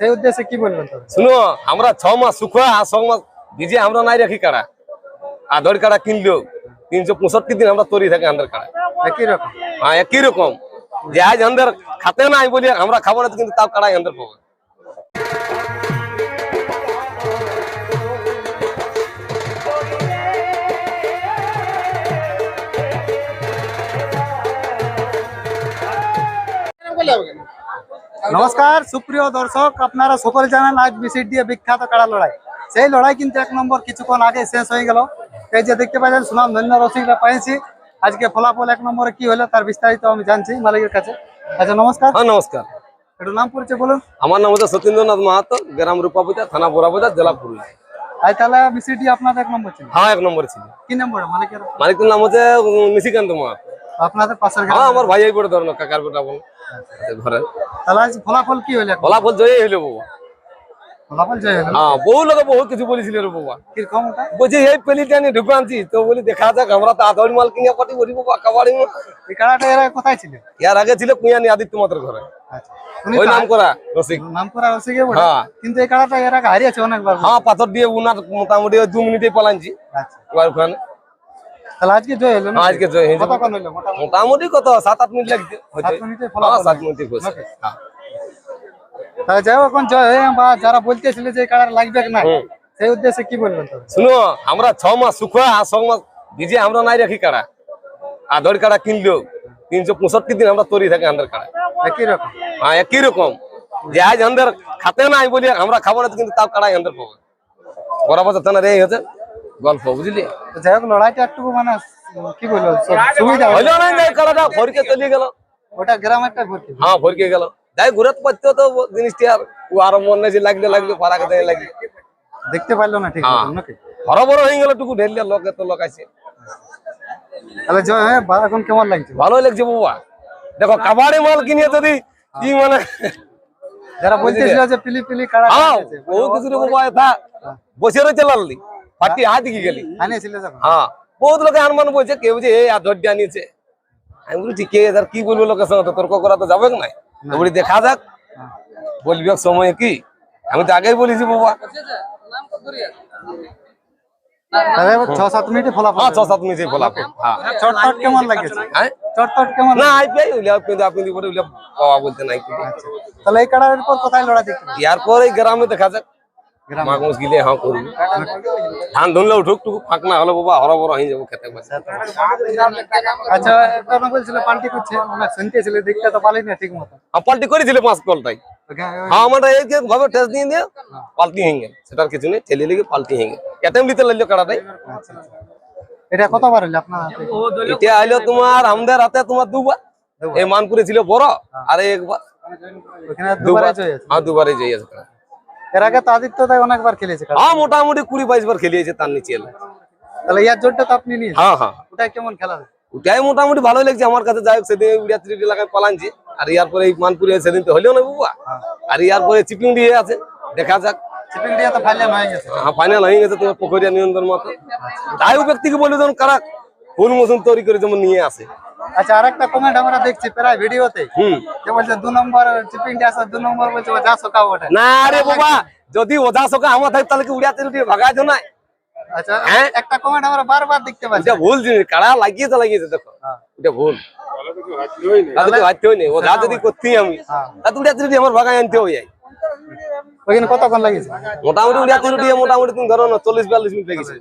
সেই উদ্দেশ্যে কি বলবেন শুনো আমরা ছ মাস শুখা আর ছ মাস ভিজে আমরা নাই রাখি কাড়া। আধর কাড়া কিনলো তিনশো পঁয়ষট্টি দিন আমরা তৈরি থাকি আমাদের কাড়া। একই রকম। হ্যাঁ একই রকম। যে আজ আমাদের খাতে নাই বলি আমরা খাব না কিন্তু তাও কাড়াই আমাদের পাবো। নমস্কার সুপ্রিয় দর্শক আপনারা সকলে জানেন আজ বিসিড দিয়ে বিখ্যাত কাড়া লড়াই? সেই লড়াই কিন্তু এক নম্বর কিছুক্ষণ আগে শেষ হয়ে গেল। এই যে দেখতে পাচ্ছেন সুনাম ধন্য রসিকরা পাইছি। আজকে ফলাফল এক নম্বরে কি হলো তার বিস্তারিত আমি জানছি মালিকের কাছে। আচ্ছা নমস্কার। হ্যাঁ নমস্কার। একটু নাম পরিচয় বলুন। আমার নাম হচ্ছে সতীন্দ্রনাথ মাহাতো গ্রাম রূপাবুজা থানা বোরাবুজা জেলা পুরুলিয়া। আজ তাহলে বিসিডি আপনাদের এক নম্বর ছিল? হ্যাঁ এক নম্বর ছিল। কি নম্বর? মালিকের? মালিকের নাম হচ্ছে নিশিকান্ত মাহাতো। আপনাদের পাশের হ্যাঁ আমার ভাই বড় ধরনের কাকার বেটা বল ঘরে তাহলে আজ ফলাফল কি হইল ফলাফল জয়ই হইল বাবা ফলাফল জয় হলো হ্যাঁ বহু লোক বহু কিছু বলেছিল রে বাবা কীরকম বলছি এই পেলিটা নিয়ে ঢুকে আনছি তো বলি দেখা যাক আমরা তো আদর মাল কিনে পাটি বলি বাবা কাবাড়ি মাল। এই কাড়াটা এরা কোথায় ছিল? ইয়ার আগে ছিল কুইয়ানি আদিত্য মাত্র ঘরে। আচ্ছা। ওই নাম করা রসিক। নাম করা রসিকে বটে। হ্যাঁ। কিন্তু এই কাড়াটা এর আগে হারিয়েছে অনেকবার। হ্যাঁ পাথর দিয়ে উনার মোটামুটি দু মিনিটে পালানছি আচ্ছা। ওখানে তাহলে আজকে জয় হলো না আজকে জয় হয়েছে। কতক্ষণ হলো? মোটামুটি? কত? সাত আট মিনিট হ্যাঁ ফলাফল সাত মিনিটে হয়েছে। হ্যাঁ। তাহলে যাই এখন জয় বা যারা বলতেছিল যে এই লাগবে না সেই উদ্দেশ্যে কি বলবেন শুনো আমরা ছ মাস আর ছ মাস ভিজে আমরা নাই রাখি কাড়া। কাড়া কিনলো তিনশো পঁয়ষট্টি দিন আমরা তৈরি থাকি আমাদের কাড়া একই রকম? হ্যাঁ একই রকম। যে আজ খাতে নাই বলি আমরা খাব না কিন্তু তাও কাড়াই পাবো। বরাবর এই হচ্ছে গল্প বুঝলি? যাই হোক লড়াইটা একটু মানে কি বলব সব সুবিধা হলো। না যে কাড়াটা চলে গেল। ওটা গ্রামেরটা ভর্তি হ্যাঁ ফরকে গেল। যাই ঘুরে পাচ্ছে তো জিনিসটি আর ও আরও মনে যে লাগলে লাগলে ফারা কাতে লাগলে। দেখতে পারল না ঠিক হ্যাঁ। নাকি? বড় বড় হয়ে গেল টুকু ঢেললে লোকে তো লোক আছে। তাহলে জয় হয়ে এখন কেমন লাগছে? ভালোই লাগছে বাবা। দেখো কাবাড়ি মাল কিনে যদি কি মানে যারা বলতেছিল যে পিলি পিলি কাড়া হ্যাঁ বহু কিছু বাবা এটা বসে রয়েছে লাল্লি। ফাটি হাত কি গেলি? হ্যাঁ। বহুত লোকে আনমান বলছে কেউ বলছে এই আর ধৈর্য আনিয়েছে আমি বলি ঠিক আছে আর কি বলব লোকের সঙ্গে? তো তর্ক করা তো যাবে না বলি দেখা যাক। বলবি সময় কি? আমি তো আগেই বলেছি বাবা। ছ সাত মিনিটে ফলাফল হ্যাঁ ছ সাত মিনিটে ফলাফল। হ্যাঁ। কেমন লাগেছে? হ্যাঁ। কেমন না আইপিআই হইলে আপনি আপনি বলে হইলে বাবা বলতে নাই কি তাহলে এই কাড়ার পর কোথায় লড়াই দেখতে এরপর এই গ্রামে দেখা যাক। গ্রামে। মাঘ মাস গিলে হ্যাঁ করবি ধান ধরলে উঠুক টুকু ফাঁক না হলে বাবা হরবর হয়ে যাব খেতে পারছি আচ্ছা একটা না বলছিল পাল্টি করছে মানে শুনতেছিল দেখতে তো পালি না ঠিক মতো পাল্টি করেছিল পাঁচ কলটাই হ্যাঁ আমরা এই যে ভাবে টেস্ট দিয়ে দিয়ে পাল্টি হয়ে গেল সেটার কিছু নেই ঠেলে লেগে পাল্টি হয়ে গেল এটাই নিতে লাগল কাড়াটাই এটা কতবার হলো আপনার হাতে? এটা আইলো তোমার আমাদের হাতে তোমার দুবার এই মানপুরে ছিল বড় আর এই একবার ওখানে দুবারে জয় আছে। হ্যাঁ দুবারে যাই আছে কাড়া। এর আগে তো আদিত্য তাই অনেকবার খেলেছে। হ্যাঁ মোটামুটি কুড়ি বাইশ বার খেলিয়েছে তার নিচে তাহলে ইয়ার জোরটা তো আপনি নিয়েছেন। হ্যাঁ হ্যাঁ। ওটা কেমন খেলা ওটাই মোটামুটি ভালোই লাগছে আমার কাছে। যাই হোক সেদিন উড়িয়া ত্রিট এলাকায় পালানছি। আর ইয়ার পরে মানপুরে সেদিন তো হলেও না বাবা। আর ইয়ার পরে চিপিং দিয়ে আছে। দেখা যাক। চিপিং দিয়ে তো ফাইনাল হয়ে গেছে। হ্যাঁ ফাইনাল হয়ে গেছে তোমার পুকুরিয়া নিয়ন্ত্রণ মতো। তাই ব্যক্তিকে বলে যেমন কারা। ফুল মতন তৈরি করে যেমন নিয়ে আসে। আচ্ছা আরেকটা কমেন্ট আমরা দেখছি প্রায় ভিডিওতে হুম যে বলছে দু নম্বর চিপিং দিয়ে আসা দু নম্বর বলছে ও যা সকাও ওঠে না রে বাবা যদি ওঝা সকা আমার থাকে তাহলে কি উড়িয়া ত্রিটি ভাগাই তো নাই আচ্ছা হ্যাঁ? একটা কমেন্ট আমরা বারবার দেখতে পাচ্ছি এটা ভুল জিনিস কারা লাগিয়েছে লাগিয়েছে দেখো হ্যাঁ। এটা ভুল তাহলে ভাবতে হয়নি ওঝা যদি করতেই আমি হ্যাঁ। তাহলে উড়িয়া ত্রিটি আমার ভাগাই আনতে হয়ে যায় ওইখানে কতক্ষণ লাগিয়েছে মোটামুটি উড়িয়া ত্রিটি মোটামুটি তুমি ধরো না চল্লিশ বিয়াল্লিশ মিনিট লেগেছে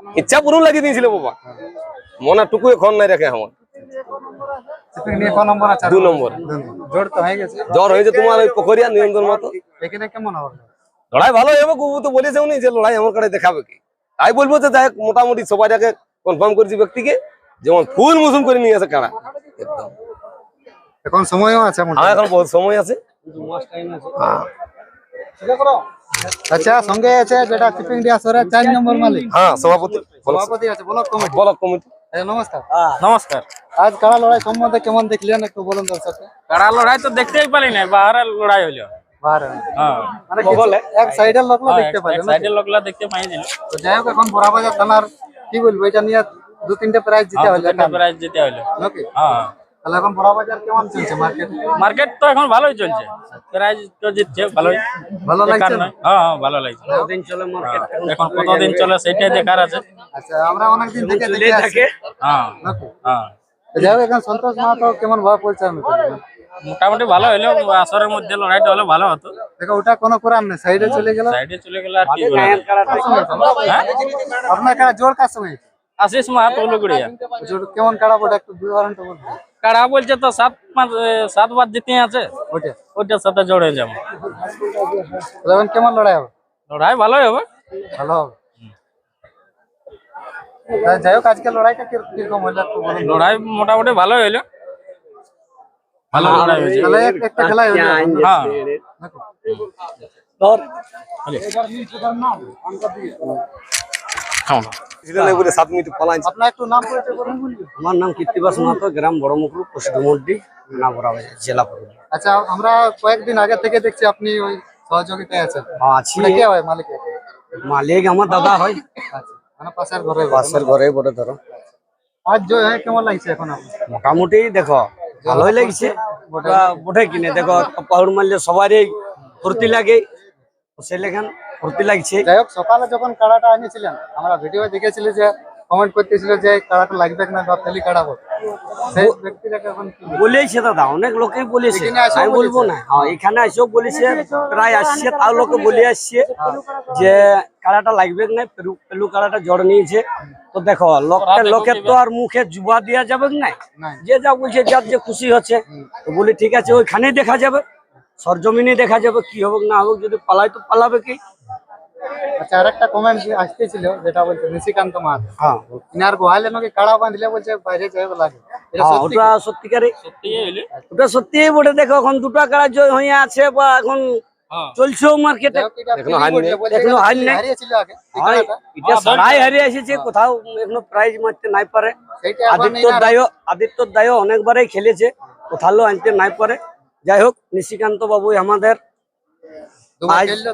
ইচ্ছা পূরণ লাগিয়ে দিয়েছিল বাবা মনে টুকু এখন নাই রাখে আমার দু নম্বর। জোর তো হয়ে গেছে। জ্বর হয়েছে তোমার ওই পোখরিয়া নিয়ন্ত্রণ মতো। এখানে কেমন হবে? লড়াই ভালো হবে কুবু তো বলেছে উনি যে লড়াই আমার কাছে দেখাবে কি। তাই বলব যে যাই মোটামুটি সবাই আগে কনফার্ম করেছি ব্যক্তিকে যেমন ফুল মুসুম করে নিয়ে আসে কারা। একদম। এখন সময়ও আছে এখন বহুত সময় আছে। হ্যাঁ। আচ্ছা সঙ্গে আছে যেটা চিপিং দিয়ে আসরে চার নম্বর মালিক। হ্যাঁ সভাপতি। বলো সভাপতি আছে ব্লক কমিটি। Block committee. আচ্ছা, নমস্কার। নমস্কার। আজ কারা লড়াই সম্বন্ধে কেমন দেখলেন একটু বলুন দর্শককে কারা লড়াই তো দেখতেই পারি না বাহারে লড়াই হইল বাহারে। হ্যাঁ। মানে এক সাইডের লোকলা দেখতে পাই সাইডের লোকলা দেখতে পাইছিল তো যাই হোক এখন বড়াবাজার থানার কি বলব এটা নিয়ে দু তিনটে প্রাইজ জিতে হলো প্রাইজ জিতে হইল নাকি? হ্যাঁ। তাহলে এখন বড় বাজার কেমন চলছে মার্কেট মার্কেট তো এখন ভালোই চলছে। প্রাইজ তো জিতছে ভালোই। ভালো লাগছে হ্যাঁ হ্যাঁ ভালো লাগছে। দিন চলে মার্কেট এখন কতদিন চলে সেটাই দেখার আছে। আচ্ছা আমরা অনেকদিন থেকে দেখে হ্যাঁ। হ্যাঁ। যাই হোক এখন সন্তোষ মাহাতো কেমন ভাবে পরিচালনা করবেন মোটামুটি ভালো হলো আসরের মধ্যে লড়াইটা হলে ভালো হতো। দেখো ওটা কোনো করার নেই সাইডে চলে গেল। সাইডে চলে গেলে আর কি হ্যাঁ? আপনার কারা জোর কার সময় আশিস মাহাতো উলুগুড়িয়া। জোর কেমন কাড়াবো ওটা একটু বিবরণটা বলব কাড়া বলছে তো সাত পাঁচ এ, সাতবার জিতে আছে। ওটা ওইটার সাথে জড়ে যাব। কেমন লড়াই হবে? লড়াই ভালোই হবে। ভালো হবে। যাই হোক আজকে লড়াইটা কীরকম হইল একটু বলুন। লড়াই মোটামুটি ভালোই হলো। ভালো লড়াই হয়েছে। তাহলে একটা খেলাই হইল হ্যাঁ। আমার নাম কীর্তিবাস মাহাতো গ্রাম বড়মুকুর পশ্চিমমন্ডি নাগরা বাজার জেলা আচ্ছা আমরা কয়েকদিন আগে থেকে দেখছি আপনি ওই সহযোগিতায় আছেন। আছি। হয়? মালিক? আমার দাদা হয়। আচ্ছা। মানে পাশের ঘরে বটে ধরো। আজ জয় হয় কেমন লাগছে এখন মোটামুটি দেখো ভালোই লাগছে। বটে। কিনে দেখো পাহুড় মারলে সবারই ফুর্তি লাগে। সে লেখান ফুর্তি লাগছে। যাই হোক সকালে যখন কাড়াটা আনিয়েছিলেন আমরা ভিডিও দেখেছিলি যে কমেন্ট করতেছিল যে কাড়াটা লাগবে কিনা বা ফেলি কাড়াবো সেই ব্যক্তিটাকে এখন বলেছে দাদা অনেক লোকেই বলেছে। আমি বলব না। হ্যাঁ এখানে বলেছে প্রায় আসছে তাও লোকে বলে আসছে যে কাড়াটা লাগবে না পেলু কাড়াটা জড় নিয়েছে। তো দেখো লোকটা লোকের তো আর মুখে জুবা দেওয়া যাবে না যে যা বলছে যার যে খুশি হচ্ছে। তো বলি ঠিক আছে ওইখানেই দেখা যাবে। সরজমিনে দেখা যাবে কি হবে না হবে যদি পালাই তো পালাবে কি? আচ্ছা আর একটা কমেন্ট আসতেছিল যেটা বলছে নিশিকান্ত মাহাত। হ্যাঁ। ইনার গোহালে নাকি কাড়া বাঁধলে বলছে বাইরে যাবে। লাগে হ্যাঁ, সত্যি ওটা সত্যিকারে সত্যি ওটা সত্যিই বটে। দেখো এখন দুটো কাড়া জয় হয়ে আছে বা এখন হ্যাঁ। চলছেও মার্কেটে এখনও হার নেই। এখনও হার নেই। আগে এই হয়, কাড়াটা। এটা সবাই হারিয়ে এসেছে কোথাও এখনও প্রাইজ মারতে নাই পারে। আদিত্য দায় আদিত্য দায় অনেকবারই খেলেছে কোথাও আনতে নাই পারে। যাই হোক নিশিকান্ত বাবু আমাদের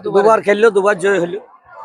দুবার খেললো দুবার জয় হলো।